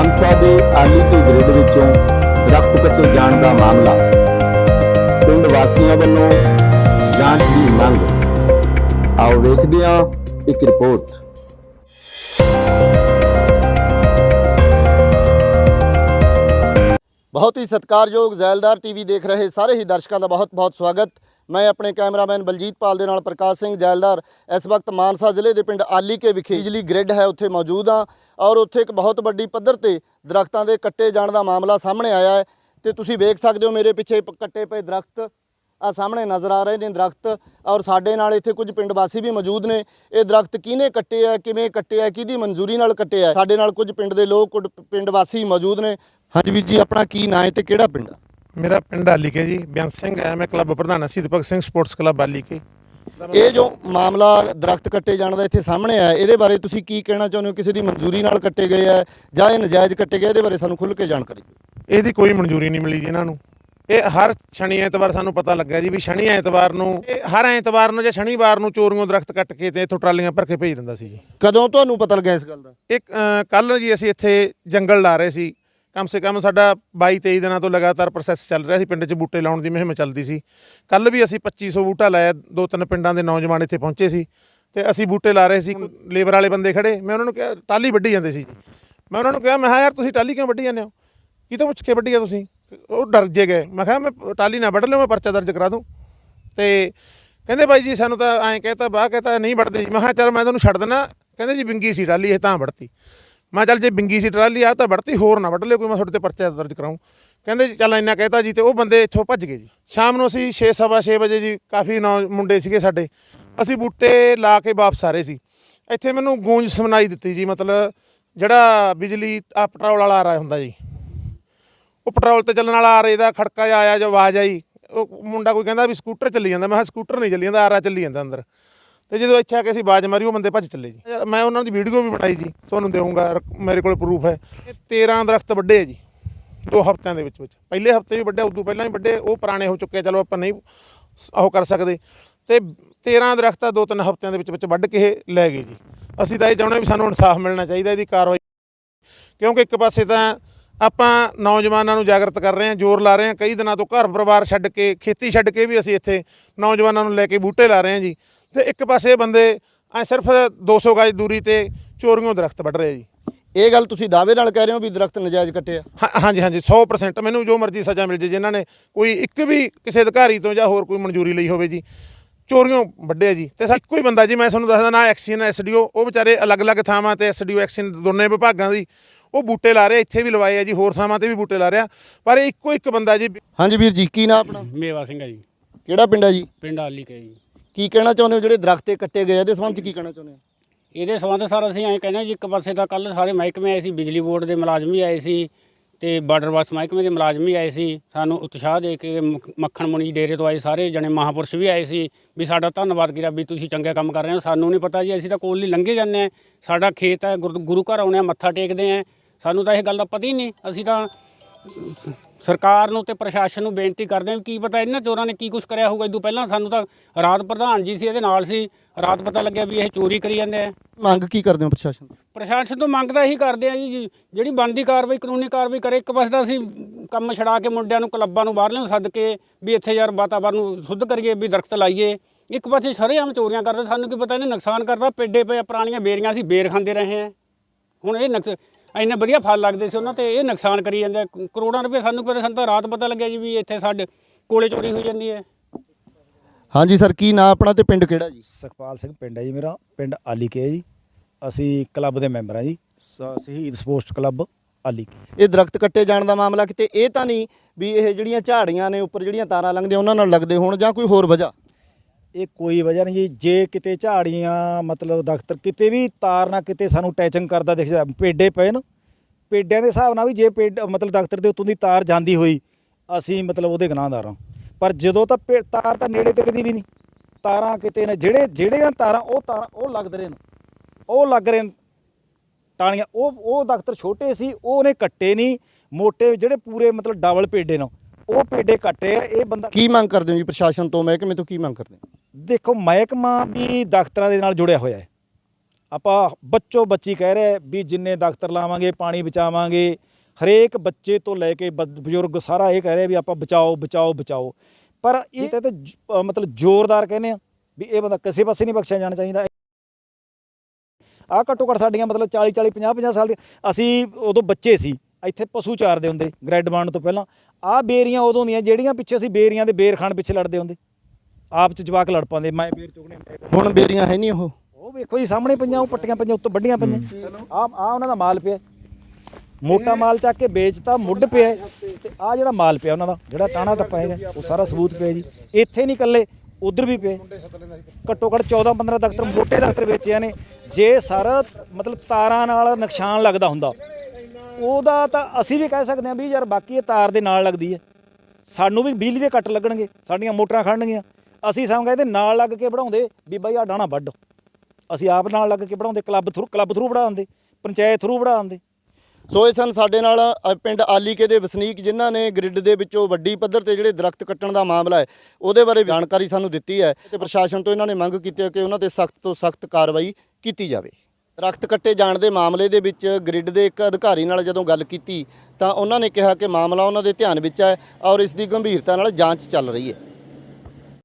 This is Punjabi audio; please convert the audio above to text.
ਮਾਨਸਾ ਦੇ ਆਲੀ ਕੇ ਗ੍ਰਿਡ ਵਿੱਚੋਂ ਦਰਖਤ ਕੱਟੇ ਜਾਣ ਦਾ ਮਾਮਲਾ ਪਿੰਡ ਵਾਸੀਆਂ ਵੱਲੋਂ ਜਾਂਚ ਦੀ ਮੰਗ। ਆਓ ਵੇਖਦੇ ਹਾਂ ਇੱਕ ਰਿਪੋਰਟ। ਬਹੁਤ ਹੀ ਸਤਿਕਾਰਯੋਗ ਜ਼ੈਲਦਾਰ ਟੀਵੀ ਦੇਖ ਰਹੇ ਸਾਰੇ ਹੀ ਦਰਸ਼ਕਾਂ ਦਾ ਬਹੁਤ-ਬਹੁਤ ਸਵਾਗਤ। ਮੈਂ ਆਪਣੇ ਕੈਮਰਾਮੈਨ ਬਲਜੀਤ ਪਾਲ ਦੇ ਨਾਲ ਪ੍ਰਕਾਸ਼ ਸਿੰਘ ਜ਼ੈਲਦਾਰ, ਇਸ ਵਕਤ ਮਾਨਸਾ ਜ਼ਿਲ੍ਹੇ ਦੇ ਪਿੰਡ ਆਲੀਕੇ ਵਿਖੇ ਬਿਜਲੀ ਗ੍ਰਿਡ ਹੈ, ਉੱਥੇ ਮੌਜੂਦ ਹਾਂ ਔਰ ਉੱਥੇ ਇੱਕ ਬਹੁਤ ਵੱਡੀ ਪੱਧਰ ਤੇ ਦਰਖਤਾਂ ਦੇ ਕੱਟੇ ਜਾਣ ਦਾ ਮਾਮਲਾ ਸਾਹਮਣੇ ਆਇਆ ਹੈ ਤੇ ਤੁਸੀਂ ਵੇਖ ਸਕਦੇ ਹੋ ਮੇਰੇ ਪਿੱਛੇ ਕੱਟੇ ਪਏ ਦਰਖਤ ਆ ਸਾਹਮਣੇ ਨਜ਼ਰ ਆ ਰਹੇ ਨੇ ਦਰਖਤ ਔਰ ਸਾਡੇ ਨਾਲ ਇੱਥੇ ਕੁਝ ਪਿੰਡ ਵਾਸੀ ਵੀ ਮੌਜੂਦ ਨੇ। ਇਹ ਦਰਖਤ ਕਿਹਨੇ ਕੱਟੇ ਆ, ਕਿਵੇਂ ਕੱਟੇ ਆ, ਕਿਹਦੀ ਮਨਜ਼ੂਰੀ ਨਾਲ ਕੱਟੇ ਆ? ਸਾਡੇ ਨਾਲ ਕੁਝ ਪਿੰਡ ਦੇ ਲੋਕ, ਕੁਝ ਪਿੰਡ ਵਾਸੀ ਮੌਜੂਦ ਨੇ। ਹਾਂਜੀ ਵੀਰ ਜੀ, ਆਪਣਾ ਕੀ ਨਾਂ ਹੈ ਤੇ ਕਿਹੜਾ ਪਿੰਡ ਆ? ਮੇਰਾ ਪਿੰਡ ਆਲੀਕੇ ਜੀ ਬਿਆਨ ਸਿੰਘ ਹੈ ਮੈਂ ਕਲੱਬ ਪ੍ਰਧਾਨ ਸੀ ਦੀਪਕ ਸਿੰਘ ਸਪੋਰਟਸ ਕਲੱਬ ਆਲੀਕੇ। ਇਹ ਜੋ ਮਾਮਲਾ ਦਰਖਤ ਕੱਟੇ ਜਾਣ ਦਾ ਇੱਥੇ ਸਾਹਮਣੇ ਆਇਆ ਇਹਦੇ ਬਾਰੇ ਤੁਸੀਂ ਕੀ ਕਹਿਣਾ ਚਾਹੁੰਦੇ ਹੋ? ਕਿਸੇ ਦੀ ਮਨਜ਼ੂਰੀ ਨਾਲ ਕੱਟੇ ਗਏ ਆ ਜਾਂ ਇਹ ਨਜਾਇਜ਼ ਕੱਟੇ ਗਏ ਇਹਦੇ ਬਾਰੇ ਸਾਨੂੰ ਖੁੱਲ੍ਹ ਕੇ ਜਾਣਕਾਰੀ ਦਿਓ। ਇਹਦੀ ਕੋਈ ਮਨਜ਼ੂਰੀ ਨਹੀਂ ਮਿਲੀ ਜੀ ਇਹਨਾਂ ਨੂੰ। ਇਹ ਹਰ ਸ਼ਨੀ ਐਤਵਾਰ ਸਾਨੂੰ ਪਤਾ ਲੱਗਾ ਜੀ ਵੀ ਸ਼ਨੀ ਐਤਵਾਰ ਨੂੰ ਇਹ ਹਰ ਐਤਵਾਰ ਨੂੰ ਜਾਂ ਸ਼ਨੀਵਾਰ ਨੂੰ ਚੋਰੀਆਂ ਦਰਖਤ ਕੱਟ ਕੇ ਤੇ ਇੱਥੋਂ ਟਰਾਲੀਆਂ ਭਰ ਕੇ ਭੇਜ ਦਿੰਦਾ ਸੀ ਜੀ। ਕਦੋਂ ਤੁਹਾਨੂੰ ਪਤਾ ਲੱਗਾ ਇਸ ਗੱਲ ਦਾ? ਇੱਕ ਕੱਲ ਜੀ ਅਸੀਂ ਇੱਥੇ ਜੰਗਲ ਲਾ ਰਹੇ ਸੀ। ਕਮ ਸੇ ਕਮ ਸਾਡਾ 22 23 ਦਿਨਾਂ ਤੋਂ ਲਗਾਤਾਰ ਪ੍ਰੋਸੈਸ ਚੱਲ ਰਿਹਾ ਸੀ, ਪਿੰਡ 'ਚ ਬੂਟੇ ਲਾਉਣ ਦੀ ਮੁਹਿੰਮ ਚੱਲਦੀ ਸੀ। ਕੱਲ ਵੀ ਅਸੀਂ 2500 ਬੂਟਾ ਲਾਇਆ, ਦੋ ਤਿੰਨ ਪਿੰਡਾਂ ਦੇ ਨੌਜਵਾਨ ਇੱਥੇ ਪਹੁੰਚੇ ਸੀ ਤੇ ਅਸੀਂ ਬੂਟੇ ਲਾ ਰਹੇ ਸੀ ਲੇਬਰ ਵਾਲੇ ਬੰਦੇ ਖੜੇ, ਮੈਂ ਉਹਨਾਂ ਨੂੰ ਕਿਹਾ ਟਾਲੀ ਵੱਢੀ ਜਾਂਦੇ ਸੀ ਜੀ। ਮੈਂ ਉਹਨਾਂ ਨੂੰ ਕਿਹਾ, ਮੈਂ ਕਿਹਾ, ਯਾਰ ਤੁਸੀਂ ਟਾਲੀ ਕਿਉਂ ਵੱਢੀ ਜਾਂਦੇ ਹੋ? ਕੀ ਤੋਂ ਪੁੱਛ ਕੇ ਵੱਢੀ ਆ ਤੁਸੀਂ? ਉਹ ਡਰ ਜੇ ਗਏ। ਮੈਂ ਕਿਹਾ, ਮੈਂ ਟਾਲੀ ਨਾ ਵੱਢ ਲਿਓ, ਮੈਂ ਪਰਚਾ ਦਰਜ ਕਰਾ ਦੂੰ। ਤੇ ਕਹਿੰਦੇ, ਬਾਈ ਜੀ, ਸਾਨੂੰ ਤਾਂ ਐਂ ਕਹਿਤਾ, ਬਾਹ ਕਹਿਤਾ, ਨਹੀਂ ਵੱਢਦੇ ਮੈਂ ਕਿਹਾ, ਚਲ ਮੈਂ ਤੁਹਾਨੂੰ ਛੱਡ ਦਿੰਦਾ। ਕਹਿੰਦੇ, ਜੀ ਬਿੰਗੀ ਸੀ ਟਾਲੀ ਇਹ ਤਾਂ ਵੱਢਤੀ। ਮੈਂ ਕਿਹਾ ਚੱਲ ਜੇ ਬਿੰਗੀ ਸੀ ਟਰਾਲੀ ਆ ਤਾਂ ਵੱਢਤੀ ਹੋਰ ਨਾ ਵੱਢ ਲਿਓ, ਕੋਈ ਮੈਂ ਤੁਹਾਡੇ ਤੇ ਪਰਚਾ ਦਰਜ ਕਰਾਉਂ ਕਹਿੰਦੇ ਜੀ, ਚੱਲ ਇੰਨਾ ਕਹਿਤਾ ਜੀ ਤੇ ਉਹ ਬੰਦੇ ਇੱਥੋਂ ਭੱਜ ਗਏ ਜੀ। ਸ਼ਾਮ ਨੂੰ ਅਸੀਂ 6:30 ਵਜੇ ਜੀ, ਕਾਫੀ ਨੌ ਮੁੰਡੇ ਸੀਗੇ ਸਾਡੇ। ਅਸੀਂ ਬੂਟੇ ਲਾ ਕੇ ਵਾਪਸ ਆ ਰਹੇ ਸੀ। ਇੱਥੇ ਮੈਨੂੰ ਗੂੰਜ ਸੁਣਾਈ ਦਿੱਤੀ ਜੀ, ਮਤਲਬ ਜਿਹੜਾ ਬਿਜਲੀ ਆ ਪੈਟਰੋਲ ਵਾਲਾ ਆ ਰਿਹਾ ਹੁੰਦਾ ਜੀ। ਉਹ ਪੈਟਰੋਲ ਤੇ ਚੱਲਣ ਵਾਲਾ ਆ ਰਿਹਾ ਦਾ ਖੜਕਾ ਜਿਹਾ ਆਇਆ, ਜੋ ਆਵਾਜ਼ ਆਈ। ਉਹ ਮੁੰਡਾ ਕੋਈ ਕਹਿੰਦਾ ਵੀ ਸਕੂਟਰ ਚੱਲੀ ਜਾਂਦਾ। ਮੈਂ ਕਿਹਾ, ਸਕੂਟਰ ਨਹੀਂ ਚੱਲੀ ਜਾਂਦਾ ਆਰਾ ਚੱਲੀ ਜਾਂਦਾ ਅੰਦਰ। ਤੇ ਜਦੋਂ ਇੱਥੇ ਆ ਕੇ ਅਸੀਂ ਬਾਜ਼ ਮਾਰੀ ਉਹ ਬੰਦੇ ਭੱਜ ਚੱਲੇ ਜੀ। ਮੈਂ ਉਹਨਾਂ ਦੀ ਵੀਡੀਓ ਵੀ ਬਣਾਈ ਜੀ ਤੁਹਾਨੂੰ ਦੇਵਾਂਗਾ ਰ- ਮੇਰੇ ਕੋਲ ਪ੍ਰੂਫ ਹੈ। ਇਹ 13 ਦਰਖਤ ਵੱਡੇ ਹੈ ਜੀ ਦੋ ਹਫ਼ਤਿਆਂ ਦੇ ਵਿੱਚ ਵਿੱਚ। ਪਹਿਲੇ ਹਫ਼ਤੇ ਵੀ ਵੱਡੇ ਉਦੋਂ ਪਹਿਲਾਂ ਵੀ ਵੱਡੇ ਉਹ ਪੁਰਾਣੇ ਹੋ ਚੁੱਕੇ ਆ, ਚਲੋ ਆਪਾਂ ਨਹੀਂ ਸ- ਉਹ ਕਰ ਸਕਦੇ। ਤੇ 13 ਦਰਖਤ ਆ ਦੋ ਤਿੰਨ ਹਫ਼ਤਿਆਂ ਦੇ ਵਿੱਚ ਵਿੱਚ ਵੱਢ ਕੇ ਲੈ ਗਏ ਜੀ। ਅਸੀਂ ਤਾਂ ਇਹ ਚਾਹੁੰਦੇ ਵੀ ਸਾਨੂੰ ਇਨਸਾਫ ਮਿਲਣਾ ਚਾਹੀਦਾ ਇਹਦੀ ਕਾਰਵਾਈ। ਕਿਉਂਕਿ ਇੱਕ ਪਾਸੇ ਤਾਂ ਆਪਾਂ ਨੌਜਵਾਨਾਂ ਨੂੰ ਜਾਗਰਤ ਕਰ ਰਹੇ ਹਾਂ ਜ਼ੋਰ ਲਾ ਰਹੇ ਹਾਂ ਕਈ ਦਿਨਾਂ ਤੋਂ ਘਰ ਪਰਿਵਾਰ ਛੱਡ ਕੇ ਖੇਤੀ ਛੱਡ ਕੇ ਵੀ ਅਸੀਂ ਇੱਥੇ ਨੌਜਵਾਨਾਂ ਨੂੰ ਲੈ ਕੇ ਬੂਟੇ ਲਾ ਰਹੇ ਹਾਂ ਜੀ। ਤੇ ਇੱਕ ਪਾਸੇ ਬੰਦੇ ਐ ਸਿਰਫ 200 ਗਜ ਦੂਰੀ ਤੇ ਚੋਰੀਆਂ ਦਰਖਤ ਵੱਢ ਰਹੇ ਜੀ। ਇਹ ਗੱਲ ਤੁਸੀਂ ਦਾਅਵੇ ਨਾਲ ਕਹਿ ਰਹੇ ਹੋ ਵੀ ਦਰਖਤ ਨਜਾਇਜ਼ ਕੱਟੇ ਆ? ਹਾਂ- ਹਾਂਜੀ ਹਾਂਜੀ 100% ਮੈਨੂੰ ਜੋ ਮਰਜ਼ੀ ਸਜ਼ਾ ਮਿਲ ਜੇ ਜਿਨ੍ਹਾਂ ਨੇ ਕੋਈ ਇੱਕ ਵੀ ਕਿਸੇ ਅਧਿਕਾਰੀ ਤੋਂ ਜਾਂ ਹੋਰ ਕੋਈ ਮਨਜ਼ੂਰੀ ਲਈ ਹੋਵੇ ਜੀ ਚੋਰੀਆਂ ਵੱਡੇ ਜੀ। ਤੇ ਇੱਕੋ ਹੀ ਬੰਦਾ ਜੀ ਮੈਂ ਤੁਹਾਨੂੰ ਦੱਸਦਾ ਨਾ ਐਕਸੀਅਨ ਐਸਡੀਓ ਉਹ ਵਿਚਾਰੇ ਅਲੱਗ-ਅਲੱਗ ਥਾਵਾਂ ਤੇ ਐਸਡੀਓ ਐਕਸੀਅਨ ਦੋਨੇ ਵਿਭਾਗਾਂ ਦੀ ਉਹ ਬੂਟੇ ਲਾ ਰਹੇ ਇੱਥੇ ਵੀ ਲਵਾਏ ਆ ਜੀ ਹੋਰ ਥਾਵਾਂ ਤੇ ਵੀ ਬੂਟੇ ਲਾ ਰਿਹਾ ਪਰ ਇਹ ਇੱਕੋ ਇੱਕ ਬੰਦਾ ਜੀ। ਹਾਂਜੀ ਵੀਰ ਜੀ ਕੀ ਨਾਂ ਆਪਣਾ? ਮੇਵਾ ਸਿੰਘ ਹੈ ਜੀ। ਕਿਹੜਾ ਪਿੰਡ ਹੈ ਜੀ? ਪਿੰਡ ਆਲੀ ਕੇ ਜੀ। ਕੀ ਕਹਿਣਾ ਚਾਹੁੰਦੇ ਹੋ ਜਿਹੜੇ ਦਰਖਤ ਇਹ ਕੱਟੇ ਗਏ ਆ? ਇਹਦੇ ਸੰਬੰਧ 'ਚ ਕੀ ਕਹਿਣਾ ਚਾਹੁੰਦੇ ਹੋ? ਇਹਦੇ ਸੰਬੰਧ ਸਰ ਅਸੀਂ ਐਂ ਕਹਿੰਦੇ ਹਾਂ ਜੀ, ਇੱਕ ਪਾਸੇ ਤਾਂ ਕੱਲ ਸਾਰੇ ਮਹਿਕਮੇ ਆਏ ਸੀ, ਬਿਜਲੀ ਬੋਰਡ ਦੇ ਮੁਲਾਜ਼ਮ ਵੀ ਆਏ ਸੀ ਤੇ ਬਾਰਡਰ ਬੱਸ ਮਹਿਕਮੇ ਦੇ ਮੁਲਾਜ਼ਮ ਵੀ ਆਏ ਸੀ। ਸਾਨੂੰ ਉਤਸ਼ਾਹ ਦੇ ਕੇ ਮੱਖ- ਮੱਖਣ ਮੁਨੀ ਡੇਰੇ ਤੋਂ ਆਏ ਸਾਰੇ ਜਣੇ ਮਹਾਪੁਰਸ਼ ਵੀ ਆਏ ਸੀ ਵੀ ਸਾਡਾ ਧੰਨਵਾਦ ਕੀਤਾ ਵੀ ਤੁਸੀਂ ਚੰਗੇ ਕੰਮ ਕਰ ਰਹੇ ਹੋ। ਸਾਨੂੰ ਨਹੀਂ ਪਤਾ ਜੀ, ਅਸੀਂ ਤਾਂ ਕੋਲ ਹੀ ਲੰਘੇ ਜਾਂਦੇ ਹਾਂ। ਸਾਡਾ ਖੇਤ ਹੈ, ਗੁਰ- ਗੁਰੂ ਘਰ ਆਉਂਦੇ ਹਾਂ, ਮੱਥਾ ਟੇਕਦੇ ਆ ਸਾਨੂੰ ਤਾਂ ਇਹ ਗੱਲ ਦਾ ਪਤਾ ਹੀ ਨਹੀਂ। ਅਸੀਂ ਤਾਂ ਸਰਕਾਰ ਨੂੰ ਤੇ ਪ੍ਰਸ਼ਾਸਨ ਨੂੰ ਬੇਨਤੀ ਕਰਦੇ ਹਾਂ ਕੀ ਪਤਾ ਇਹਨਾਂ ਚੋਰਾਂ ਨੇ ਕੀ ਕੁਝ ਕਰਿਆ ਹੋਊਗਾ। ਇਦੋਂ ਪਹਿਲਾਂ ਸਾਨੂੰ ਤਾਂ ਰਾਤ ਪ੍ਰਧਾਨ ਜੀ ਸੀ ਇਹਦੇ ਨਾਲ ਸੀ। ਰਾਤ ਪਤਾ ਲੱਗਿਆ ਵੀ ਇਹ ਚੋਰੀ ਕਰੀ ਜਾਂਦੇ ਆ। ਮੰਗ ਕੀ ਕਰਦੇ ਹੋ ਪ੍ਰਸ਼ਾਸਨ ਤੋਂ? ਪ੍ਰਸ਼ਾਸਨ ਤੋਂ ਮੰਗਦਾ ਇਹੀ ਕਰਦੇ ਆ ਜੀ ਜਿਹੜੀ ਬਣਦੀ ਕਾਰਵਾਈ ਕਾਨੂੰਨੀ ਕਾਰਵਾਈ ਕਰੇ। ਇੱਕ ਪਾਸੇ ਤਾਂ ਅਸੀਂ ਕੰਮ ਛਡਾ ਕੇ ਮੁੰਡਿਆਂ ਨੂੰ ਕਲੱਬਾਂ ਨੂੰ ਬਾਹਰਲੇ ਨੂੰ ਸੱਦ ਕੇ ਵੀ ਇੱਥੇ ਯਾਰ ਵਾਤਾਵਰਨ ਨੂੰ ਸ਼ੁੱਧ ਕਰੀਏ ਵੀ ਦਰਖਤ ਲਾਈਏ। ਇੱਕ ਪਾਸੇ ਸ਼ਰੇਆਮ ਚੋਰੀਆਂ ਕਰਦੇ। ਸਾਨੂੰ ਕੀ ਪਤਾ ਇਹਨੇ ਨੁਕਸਾਨ ਕਰਦਾ ਪੇਡੇ ਪਏ ਆ, ਪੁਰਾਣੀਆਂ ਬੇਰੀਆਂ ਸੀ ਬੇਰ ਖਾਂਦੇ ਰਹੇ ਆ ਹੁਣ ਇਹ ਨੁਕਸ ਇੰਨੇ ਵਧੀਆ ਫਲ ਲੱਗਦੇ ਸੀ ਉਹਨਾਂ ਤੇ ਇਹ ਨੁਕਸਾਨ ਕਰੀ ਜਾਂਦੇ ਆ। ਕਰੋੜਾਂ ਰੁਪਏ ਸਾਨੂੰ ਪਤਾ ਸਾਨੂੰ ਤਾਂ ਰਾਤ ਪਤਾ ਲੱਗਿਆ ਜੀ ਵੀ ਇੱਥੇ ਸਾਡੇ ਕੋਲੇ ਚੋਰੀ ਹੋਈ ਜਾਂਦੀ ਹੈ। ਹਾਂਜੀ ਸਰ ਕੀ ਨਾਂ ਆਪਣਾ ਤੇ ਪਿੰਡ ਕਿਹੜਾ ਜੀ? ਸੁਖਪਾਲ ਸਿੰਘ ਪਿੰਡ ਹੈ ਜੀ ਮੇਰਾ ਪਿੰਡ ਆਲੀਕੇ ਹੈ ਜੀ। ਅਸੀਂ ਕਲੱਬ ਦੇ ਮੈਂਬਰ ਹਾਂ ਜੀ। ਸ- ਸ਼ਹੀਦ ਸਪੋਰਟਸ ਕਲੱਬ ਆਲੀਕੇ। ਇਹ ਦਰਖਤ ਕੱਟੇ ਜਾਣ ਦਾ ਮਾਮਲਾ ਕਿਤੇ ਇਹ ਤਾਂ ਨਹੀਂ ਵੀ ਇਹ ਜਿਹੜੀਆਂ ਝਾੜੀਆਂ ਨੇ ਉੱਪਰ ਜਿਹੜੀਆਂ ਤਾਰਾਂ ਲੰਘਦੀਆਂ ਉਹਨਾਂ ਨਾਲ ਲੱਗਦੇ ਹੋਣ ਜਾਂ ਕੋਈ ਹੋਰ ਵਜ੍ਹਾ? ਇਹ ਕੋਈ ਵਜ੍ਹਾ ਨਹੀਂ ਜੀ। ਜੇ ਕਿਤੇ ਝਾੜੀਆਂ, ਮਤਲਬ ਦਫ਼ਤਰ, ਕਿਤੇ ਵੀ ਤਾਰ ਨਾ ਕਿਤੇ ਸਾਨੂੰ ਟੈਚਿੰਗ ਕਰਦਾ ਦਿਖਦਾ ਪੇਡੇ ਪਏ ਨਾ, ਪੇਡਿਆਂ ਦੇ ਹਿਸਾਬ ਨਾਲ ਵੀ ਜੇ ਪੇਡ, ਮਤਲਬ ਦਫ਼ਤਰ ਦੇ ਉੱਤੋਂ ਦੀ ਤਾਰ ਜਾਂਦੀ ਹੋਈ, ਅਸੀਂ ਮਤਲਬ ਉਹਦੇ ਗੁਨਾਹਗਾਰ ਹਾਂ। ਪਰ ਜਦੋਂ ਤਾਂ ਪੇ- ਤਾਰ ਤਾਂ ਨੇੜੇ ਤੇੜੇ ਦੀ ਵੀ ਨਹੀਂ। ਤਾਰਾਂ ਕਿਤੇ ਨੇ, ਜਿਹੜੇ, ਜਿਹੜੀਆਂ ਤਾਰਾਂ ਉਹ ਤਾਰਾਂ, ਉਹ ਲੱਗਦੇ ਰਹੇ ਨੇ ਉਹ ਲੱਗ ਰਹੇ ਨੇ। ਟਾਲੀਆਂ ਉਹ ਉਹ ਦਫ਼ਤਰ ਛੋਟੇ ਸੀ, ਉਹ ਉਹਨੇ ਕੱਟੇ ਨਹੀਂ। ਮੋਟੇ ਜਿਹੜੇ ਪੂਰੇ ਮਤਲਬ ਡਬਲ ਪੇਡੇ ਨੇ, ਉਹ ਪੇਡੇ ਕੱਟੇ ਆ। ਇਹ ਬੰਦਾ ਕੀ ਮੰਗ ਕਰਦੇ ਹੋ ਜੀ ਪ੍ਰਸ਼ਾਸਨ ਤੋਂ? ਮਹਿਕਮੇ ਤੋਂ ਕੀ ਮੰਗ ਕਰਦੇ ਹੋ? ਦੇਖੋ ਮਹਿਕਮਾ ਵੀ ਦਫ਼ਤਰਾਂ ਦੇ ਨਾਲ ਜੁੜਿਆ ਹੋਇਆ ਹੈ। ਆਪਾਂ ਬੱਚੋ ਬੱਚੀ ਕਹਿ ਰਹੇ ਵੀ ਜਿੰਨੇ ਦਫ਼ਤਰ ਲਾਵਾਂਗੇ, ਪਾਣੀ ਬਚਾਵਾਂਗੇ, ਹਰੇਕ ਬੱਚੇ ਤੋਂ ਲੈ ਕੇ ਬ- ਬਜ਼ੁਰਗ ਸਾਰਾ ਇਹ ਕਹਿ ਰਿਹਾ ਵੀ ਆਪਾਂ ਬਚਾਓ ਬਚਾਓ ਬਚਾਓ। ਪਰ ਇਹ ਤੇ ਮਤਲਬ ਜ਼ੋਰਦਾਰ ਕਹਿੰਦੇ ਆ ਵੀ ਇਹ ਬੰਦਾ ਕਿਸੇ ਪਾਸੇ ਨਹੀਂ ਬਖਸ਼ਿਆ ਜਾਣਾ ਚਾਹੀਦਾ। ਆ ਘੱਟੋ ਘੱਟ ਸਾਡੀਆਂ ਮਤਲਬ 40 40 50 50 ਸਾਲ ਦੇ ਅਸੀਂ ਉਦੋਂ ਬੱਚੇ ਸੀ, ਇੱਥੇ ਪਸ਼ੂ ਚਾਰਦੇ ਹੁੰਦੇ, ਗ੍ਰੈਡ ਬਣਨ ਤੋਂ ਪਹਿਲਾਂ। ਆ ਬੇਰੀਆਂ ਉਦੋਂ ਹੁੰਦੀਆਂ, ਜਿਹੜੀਆਂ ਪਿੱਛੇ ਅਸੀਂ ਬੇਰੀਆਂ ਦੇ ਬੇਰ ਖਾਣ ਪਿੱਛੇ ਲੜਦੇ ਹੁੰਦੇ। ਆਪ ਚ ਜਵਾਕ ਲੜ ਪਾਉਂਦੇ ਮੈਂ ਬੇਰ ਚੁਗਣੇ ਹੁਣ ਬੇਰੀਆਂ ਹੈ ਨਹੀਂ ਉਹ? ਉਹ ਵੇਖੋ ਜੀ ਸਾਹਮਣੇ ਪਈਆਂ ਉਹ ਪੱਟੀਆਂ ਪਈਆਂ ਉੱਤੋਂ ਵੱਡੀਆਂ ਪਈਆਂ। ਆ ਆ ਉਹਨਾਂ ਦਾ ਮਾਲ ਪਿਆ। ਮੋਟਾ ਮਾਲ ਚੱਕ ਕੇ ਵੇਚਤਾ ਮੁੱਢ ਪਿਆ। ਤੇ ਆ ਜਿਹੜਾ ਮਾਲ ਪਿਆ ਉਹਨਾਂ ਦਾ ਜਿਹੜਾ ਟਾਣਾ ਟੱਪਾ ਹੈਗਾ ਉਹ ਸਾਰਾ ਸਬੂਤ ਪਿਆ ਜੀ। ਇੱਥੇ ਨਹੀਂ ਇਕੱਲੇ ਉਧਰ ਵੀ ਪਏ ਘੱਟੋ ਘੱਟ 14 15 ਦਫ਼ਤਰ ਮੋਟੇ ਦਫ਼ਤਰ ਵੇਚਿਆ ਨੇ। ਜੇ ਸਾਰਾ ਮਤਲਬ ਤਾਰਾਂ ਨਾਲ ਨੁਕਸਾਨ ਲੱਗਦਾ ਹੁੰਦਾ ਉਹਦਾ ਤਾਂ ਅਸੀਂ ਵੀ ਕਹਿ ਸਕਦੇ ਹਾਂ ਵੀ ਯਾਰ ਬਾਕੀ ਇਹ ਤਾਰ ਦੇ ਨਾਲ ਲੱਗਦੀ ਹੈ। ਸਾਨੂੰ ਵੀ ਬਿਜਲੀ ਦੇ ਕੱਟ ਲੱਗਣਗੇ ਸਾਡੀਆਂ ਮੋਟਰਾਂ ਖੜਨਗੀਆਂ ਅਸੀਂ ਸਮਾਂ ਇਹਦੇ ਨਾਲ ਲੱਗ ਕੇ ਵਧਾਉਂਦੇ ਵੀ ਬਾਈ ਆ ਡਾਣਾ ਵੱਢ। ਅਸੀਂ ਆਪ ਨਾਲ ਲੱਗ ਕੇ ਵਧਾਉਂਦੇ ਕਲੱਬ ਥਰੂ ਕਲੱਬ ਥਰੂ ਵਧਾਉਂਦੇ ਪੰਚਾਇਤ ਥਰੂ ਵਧਾਉਂਦੇ ਸੋ ਇਹ ਸਨ ਸਾਡੇ ਨਾਲ ਪਿੰਡ ਆਲੀਕੇ ਦੇ ਵਸਨੀਕ ਜਿਨ੍ਹਾਂ ਨੇ ਗ੍ਰਿਡ ਦੇ ਵਿੱਚੋਂ ਵੱਡੀ ਪੱਧਰ ਤੇ ਜਿਹੜੇ ਦਰਖਤ ਕੱਟਣ ਦਾ ਮਾਮਲਾ ਹੈ, ਉਹਦੇ ਬਾਰੇ ਜਾਣਕਾਰੀ ਸਾਨੂੰ ਦਿੱਤੀ ਹੈ ਤੇ ਪ੍ਰਸ਼ਾਸਨ ਤੋਂ ਇਹਨਾਂ ਨੇ ਮੰਗ ਕੀਤੀ ਹੈ ਕਿ ਉਹਨਾਂ ਤੇ ਸਖਤ ਤੋਂ ਸਖਤ ਕਾਰਵਾਈ ਕੀਤੀ ਜਾਵੇ। ਦਰਖਤ ਕੱਟੇ ਜਾਣ ਦੇ ਮਾਮਲੇ ਦੇ ਵਿੱਚ ਗ੍ਰਿਡ ਦੇ ਇੱਕ ਅਧਿਕਾਰੀ ਨਾਲ ਜਦੋਂ ਗੱਲ ਕੀਤੀ, ਤਾਂ ਉਹਨਾਂ ਨੇ ਕਿਹਾ ਕਿ ਮਾਮਲਾ ਉਹਨਾਂ ਦੇ ਧਿਆਨ ਵਿੱਚ ਹੈ ਔਰ ਇਸ ਦੀ ਗੰਭੀਰਤਾ ਨਾਲ ਜਾਂਚ ਚੱਲ ਰਹੀ ਹੈ।